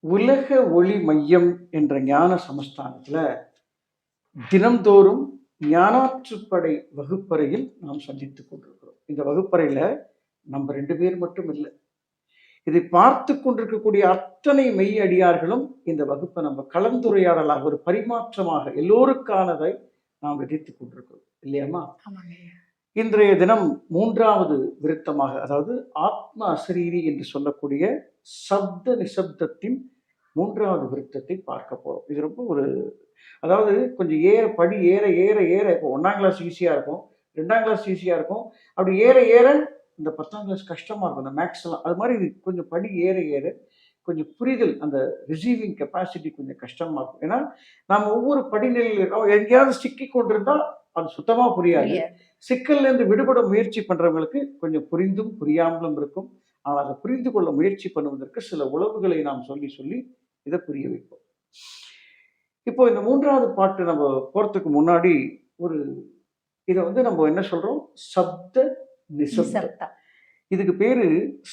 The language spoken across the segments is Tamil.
உலக ஒளி மையம் என்ற ஞான சமஸ்தானத்துல தினம்தோறும் ஞானாற்றுப்படை வகுப்பறையில் நாம் சந்தித்துக் கொண்டிருக்கிறோம். இந்த வகுப்பறையில நம்ம ரெண்டு பேர் மட்டும் இல்லை. இதை பார்த்து கொண்டிருக்கக்கூடிய அத்தனை மெய் அடியார்களும் இந்த வகுப்பை நம்ம கலந்துரையாடலாக ஒரு பரிமாற்றமாக எல்லோருக்கானதை நாம் விதித்துக் கொண்டிருக்கிறோம். இல்லையாமா இன்றைய தினம் மூன்றாவது விருத்தமாக அதாவது ஆத்ம அசரீரி என்று சொல்லக்கூடிய சப்த நிசப்தத்தின் மூன்றாவது விருத்தத்தை பார்க்க போறோம். இது ரொம்ப ஒரு அதாவது கொஞ்சம் ஏற படி ஏற ஏற ஏற இப்போ ஒன்றாம் கிளாஸ் ஈஸியாக இருக்கும் ரெண்டாம் கிளாஸ் ஈஸியாக இருக்கும் அப்படி ஏற ஏற இந்த பத்தாம் கிளாஸ் கஷ்டமாக இருக்கும் இந்த மேக்ஸ் எல்லாம். அது மாதிரி இது கொஞ்சம் படி ஏற ஏற கொஞ்சம் புரிதல் அந்த ரிசீவிங் கெப்பாசிட்டி கொஞ்சம் கஷ்டமாக இருக்கும். ஏன்னா நாம் ஒவ்வொரு படிநிலையில் இருக்கோம் எங்கேயாவது சிக்கி கொண்டிருந்தால் அது சுத்தமாக புரியாது. சிக்கல்ல இருந்து விடுபட முயற்சி பண்றவங்களுக்கு கொஞ்சம் புரிந்தும் புரியாமலும் இருக்கும். ஆனால் அதை புரிந்து கொள்ள முயற்சி பண்ணுவதற்கு சில உளவுகளை நாம் சொல்லி சொல்லி இதை புரிய வைப்போம். இப்போ இந்த மூன்றாவது பாட்டு நம்ம போறதுக்கு முன்னாடி ஒரு இதை வந்து நம்ம என்ன சொல்றோம்? சப்த நிசப்தம். இதுக்கு பேரு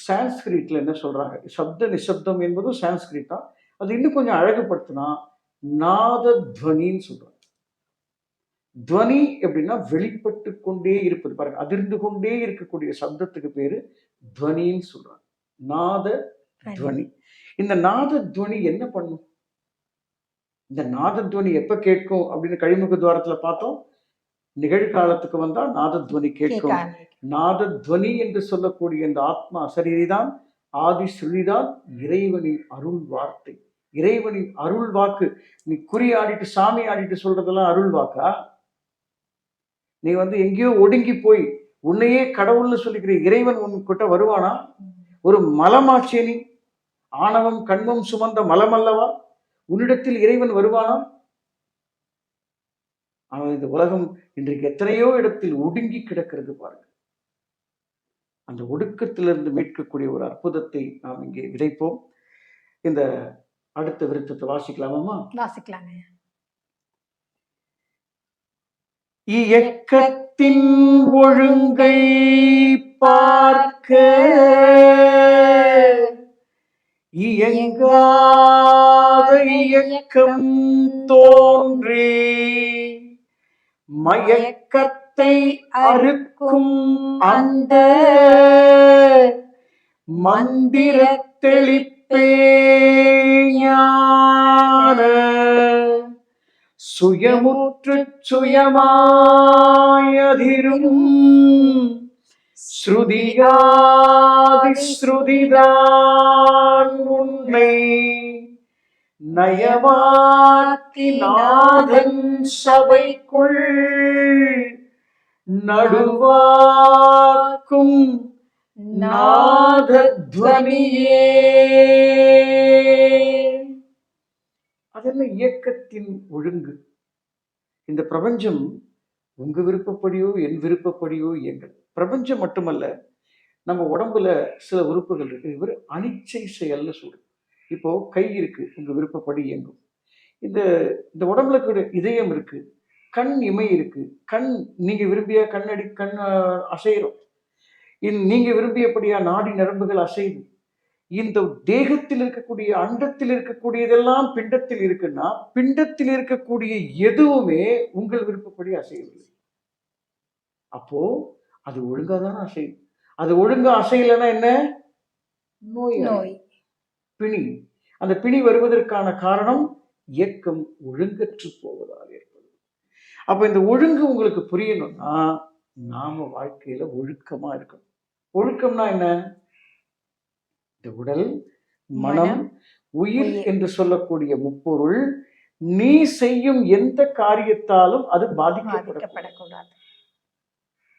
சான்ஸ்கிரிட்ல என்ன சொல்றாங்க? சப்த நிசப்தம் என்பதும் சான்ஸ்கிரிட் தான் அது இன்னும் கொஞ்சம் அழகுபடுத்தினா நாத துவனின்னு சொல்றாங்க. துவனி எப்படின்னா வெளிப்பட்டு கொண்டே இருப்பது. பாருங்க அதிர்ந்து கொண்டே இருக்கக்கூடிய சப்தத்துக்கு பேரு துவனின்னு சொல்றாங்க. நாத துவனி. இந்த நாத துவனி என்ன பண்ணும்? இந்த நாத துவனி எப்ப கேட்கும் அப்படின்னு கழிமுக துவாரத்துல பார்த்தோம். நிகழ்காலத்துக்கு வந்தா நாத துவனி கேட்க கேட்கும். நாத துவனி என்று சொல்லக்கூடிய இந்த ஆத்மா அசரீரிதான். ஆதி ஸ்ருதிதான் இறைவனின் அருள் வார்த்தை. இறைவனின் அருள் வாக்கு. நீ குறி ஆடிட்டு சாமி ஆடிட்டு சொல்றதெல்லாம் அருள் வாக்கா? நீ வந்து எங்கேயோ ஒடுங்கி போய் உன்னையே கடவுள்னு சொல்லிக்கிற இறைவன் உன்கிட்ட வருவானா? ஒரு மலமாச்சே நீ ஆணவம் கண்மம் சுமந்த மலம் அல்லவா உன்னிடத்தில் இறைவன் வருவானா? ஆனால் இந்த உலகம் இன்றைக்கு எத்தனையோ இடத்தில் ஒடுங்கி கிடக்கிறது பாருங்க அந்த ஒடுக்கத்திலிருந்து மீட்கக்கூடிய ஒரு அற்புதத்தை நாம் இங்கே விதைப்போம். இந்த அடுத்த விருத்தத்தை வாசிக்கலாமா வாசிக்கலாங்க ஐயா. இயக்கத்தின் ஒழுங்கை பார்க்க. இயங்காத இயக்கம் தோன்றி மயக்கத்தை அறுக்கும் அந்த மந்திர தெளிப்பே ஞான. சுயமுற்று சுயமாயதிரும். ஸ்ருதியாதிஸ்ருதிதான் உன்னை நயமாக்கி நாதன் சபைக்குள் நடுவாக்கும் நாதத்வனியே. அதெல்லாம் இயக்கத்தின் ஒழுங்கு? இந்த பிரபஞ்சம் உங்க விருப்பப்படியோ என் விருப்பப்படியோ இயங்கல். பிரபஞ்சம் மட்டுமல்ல நம்ம உடம்புல சில உறுப்புகள் இருக்கு. இவர் அனிச்சை செயல்னு சொல்றோம் இப்போ கை இருக்கு உங்க விருப்பப்படி இயங்கும். இந்த இந்த உடம்புல கூட இதயம் இருக்கு கண் இமை இருக்கு. கண் நீங்க விரும்பிய கண்ணடி கண் அசைகிறோம் இன் நீங்க விரும்பியபடியா நாடி நரம்புகள் அசைது இந்த தேகத்தில் இருக்கக்கூடிய அண்டத்தில் இருக்கக்கூடியதெல்லாம் பிண்டத்தில் இருக்குன்னா பிண்டத்தில் இருக்கக்கூடிய எதுவுமே உங்கள் விருப்பப்படி அசையவில்லை. அப்போ அது ஒழுங்கா தானே அசையும். அது ஒழுங்கா அசையலைன்னா என்ன? நோய் நோய். பிணி. அந்த பிணி வருவதற்கான காரணம் இயக்கம் ஒழுங்கற்று போவதால் ஏற்படும். அப்ப இந்த ஒழுங்கு உங்களுக்கு புரியணும்னா நாம வாழ்க்கையில ஒழுக்கமா இருக்கணும். ஒழுக்கம்னா என்ன? இந்த உடல் மனம் உயிர். என்று சொல்லக்கூடிய முப்பொருள் நீ செய்யும் எந்த காரியத்தாலும் அது பாதிக்கப்படக்கூடாது.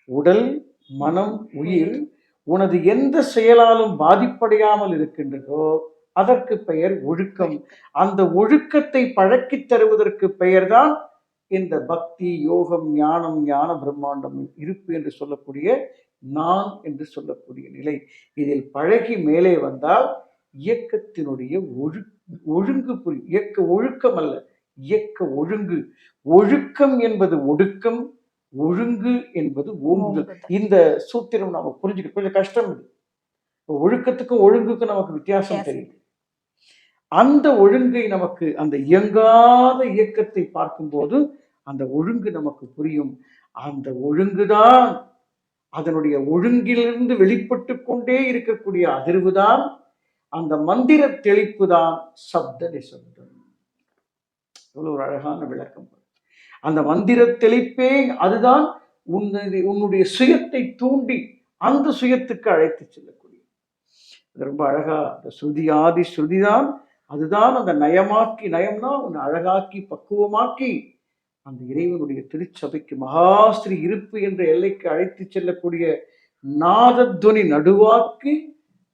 உடல் மனம் உயிர் உனது எந்த செயலாலும் பாதிப்படையாமல் இருக்கின்றதோ அதற்கு பெயர் ஒழுக்கம். அந்த ஒழுக்கத்தை பழக்கித் தருவதற்கு பெயர்தான் இந்த பக்தி யோகம் ஞானம் ஞான பிரம்மாண்டம் இருப்பு என்று சொல்லக்கூடிய நான் என்று சொல்லக்கூடிய நிலை இதில் பழகி மேலே வந்தால் இயக்கத்தினுடைய ஒழு ஒழுங்கு புரியும் இயக்க ஒழுக்கம் அல்ல இயக்க ஒழுங்கு ஒழுக்கம் என்பது ஒடுக்கம் ஒழுங்கு என்பது ஓங்குதல். இந்த சூத்திரம் நாம புரிஞ்சுக்க கொஞ்சம் கஷ்டம் இது ஒழுக்கத்துக்கும் ஒழுங்குக்கும் நமக்கு வித்தியாசம். தெரியுது அந்த ஒழுங்கை நமக்கு அந்த இயங்காத இயக்கத்தை பார்க்கும்போது அந்த ஒழுங்கு நமக்கு புரியும். அந்த ஒழுங்குதான் அதனுடைய ஒழுங்கிலிருந்து வெளிப்பட்டு கொண்டே இருக்கக்கூடிய அதிர்வுதான். அந்த மந்திர தெளிப்பு தான் சப்த நிசப்தம். ஒரு அழகான விளக்கம். அந்த மந்திர தெளிப்பே அதுதான் உன்னுடைய உன்னுடைய சுயத்தை தூண்டி அந்த சுயத்துக்கு அழைத்து செல்லக்கூடிய ரொம்ப அழகா அந்த ஸ்ருதி ஆதி ஸ்ருதிதான் அதுதான் அந்த நயமாக்கி நயம்னா உன்னை அழகாக்கி பக்குவமாக்கி அந்த இறைவனுடைய திருச்சபைக்கு மகாஸ்திரி இருப்பு என்ற எல்லைக்கு அழைத்து செல்லக்கூடிய நாதத்வனி நடுவாக்கி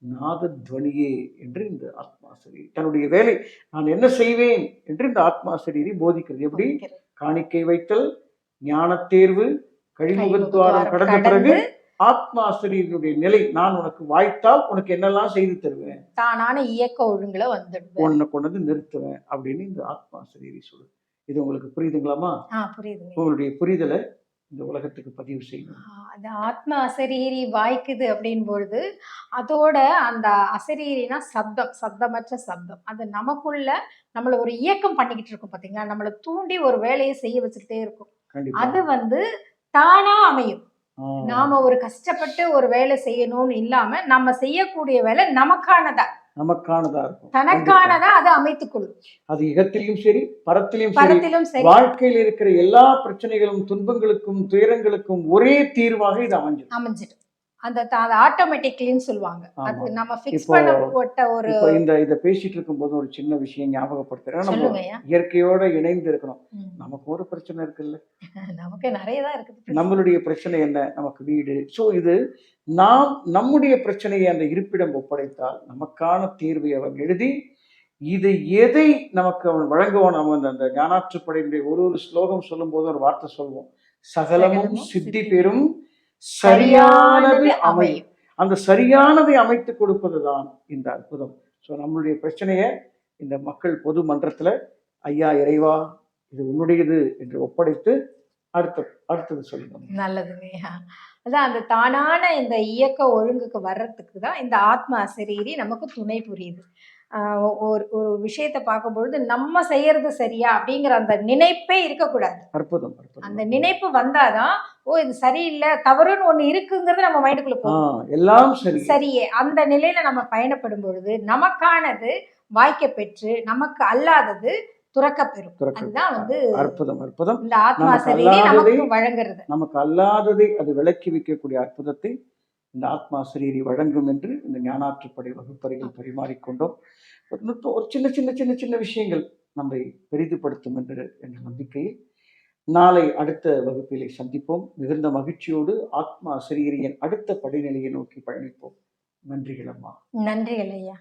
நாதத்வனியே என்று இந்த ஆத்மாசிரியர் தன்னுடைய வேலை நான் என்ன செய்வேன் என்று இந்த ஆத்மாசிரியரை போதிக்கிறது. எப்படி? காணிக்கை வைத்தல் ஞானத் தேர்வு கழிமுகத்வாரம் கடந்த பிறகு ஆத்மாசிரியனுடைய நிலை நான் உனக்கு வாய்த்தால் உனக்கு என்னெல்லாம் செய்து தருவேன்? தானான இயக்க ஒழுங்குல வந்துடுவேன். உன்னை கொண்டு வந்து நிறுத்துவேன் அப்படின்னு இந்த ஆத்மாசிரியரை சொல்லு இது உங்களுக்கு புரியுதுங்களாமா ஆ புரியுதுங்க. உங்களுடைய புரிதலை இந்த உலகத்துக்கு பதிவு செய்யணும் அது ஆத்ம அசரீரி வாய்க்குது அப்படின் பொழுது அதோட அந்த அசரீரினா சப்தம் சப்தமற்ற சப்தம். அது நமக்குள்ள நம்மள ஒரு இயக்கம் பண்ணிக்கிட்டு இருக்கும் பாத்தீங்களா? நம்மளை தூண்டி ஒரு வேலையை செய்ய வச்சுக்கிட்டே இருக்கும். அது வந்து தானா அமையும். நாம ஒரு கஷ்டப்பட்டு ஒரு வேலை செய்யணும்னு இல்லாம நம்ம செய்யக்கூடிய வேலை நமக்கானதா? நமக்கானதா இருக்கும். தனக்கானதா அது அமைத்துக் கொள்ளும் அது இகத்திலும் சரி பரத்திலும் சரி பரத்திலும் சரி. வாழ்க்கையில் இருக்கிற எல்லா பிரச்சனைகளும் துன்பங்களுக்கும் துயரங்களுக்கும் ஒரே தீர்வாக இது அமைஞ்சிடும். அமைஞ்சிடும். அந்த ஆட்டோமேட்டிக்லின்னு சொல்லுவாங்க. அது. நம்ம ஃபிக்ஸ் இப்போ- பண்ணப்பட்ட ஒரு இந்த இதை பேசிட்டு இருக்கும்போது ஒரு சின்ன விஷயம் ஞாபகப்படுத்துறேன். நம்ம இயற்கையோட இணைந்து இருக்கணும். நமக்கு ஒரு பிரச்சனை இருக்குல்ல. நமக்கு நிறைய தான் இருக்குது நம்மளுடைய பிரச்சனை என்ன? நமக்கு வீடு. ஸோ இது நாம் நம்முடைய பிரச்சனையை அந்த இருப்பிடம் ஒப்படைத்தால் நமக்கான தீர்வை அவன் எழுதி இது எதை நமக்கு அவன் வழங்குவான்? நம்ம அந்த அந்த ஞானாற்றுப்படையினுடைய ஒரு ஒரு ஸ்லோகம் சொல்லும் போது ஒரு வார்த்தை சொல்வோம். சகலமும் சித்தி பெறும் சரியானது அமையும். அந்த சரியானதை அமைத்து கொடுப்பதுதான் இந்த அற்புதம். ஸோ நம்மளுடைய பிரச்சனையை இந்த மக்கள் பொது மன்றத்துல ஐயா இறைவா இது உன்னுடையது என்று ஒப்படைத்து அடுத்த அடுத்தது சொல்லுங்க நல்லதுங்கய்யா அதான் அந்த தானான இந்த இயக்க ஒழுங்குக்கு வர்றதுக்கு தான் இந்த ஆத்ம அசரீரி நமக்கு துணை புரியுது. ஒரு ஒரு விஷயத்தை பார்க்கும்பொழுது நம்ம செய்யறது சரியா அப்படிங்கிற அந்த நினைப்பே இருக்கக்கூடாது. அற்புதம் அந்த நினைப்பு வந்தாதான் ஓ இது சரியில்லை தவறுன்னு ஒண்ணு இருக்குங்கிறது நம்ம மைண்டுக்குள்ள போகும். எல்லாம் சரி. சரியே அந்த நிலையில நம்ம பயணப்படும் பொழுது நமக்கானது வாய்க்க பெற்று நமக்கு அல்லாதது துறக்கப்பெறும். துறக்க- அதுதான் வந்து அற்புதம் அற்புதம். இந்த ஆத்மா அசரீரி நமக்கு வழங்குறது. நமக்கு அல்லாததை அது விளக்கி வைக்கக்கூடிய அற்புதத்தை இந்த ஆத்மா சரீரி வழங்கும் என்று இந்த ஞானாற்றுப்படை வகுப்பறைகள் பரிமாறிக்கொண்டோம். ஒரு ஒரு சின்ன சின்ன சின்ன சின்ன விஷயங்கள் நம்மை பெரிதுபடுத்தும் என்று என்ற நம்பிக்கையில் நாளை அடுத்த வகுப்பிலே சந்திப்போம். மிகுந்த மகிழ்ச்சியோடு ஆத்மா சரீரியின் அடுத்த படிநிலையை நோக்கி பயணிப்போம். நன்றிகள் அம்மா. நன்றிகள் ஐயா.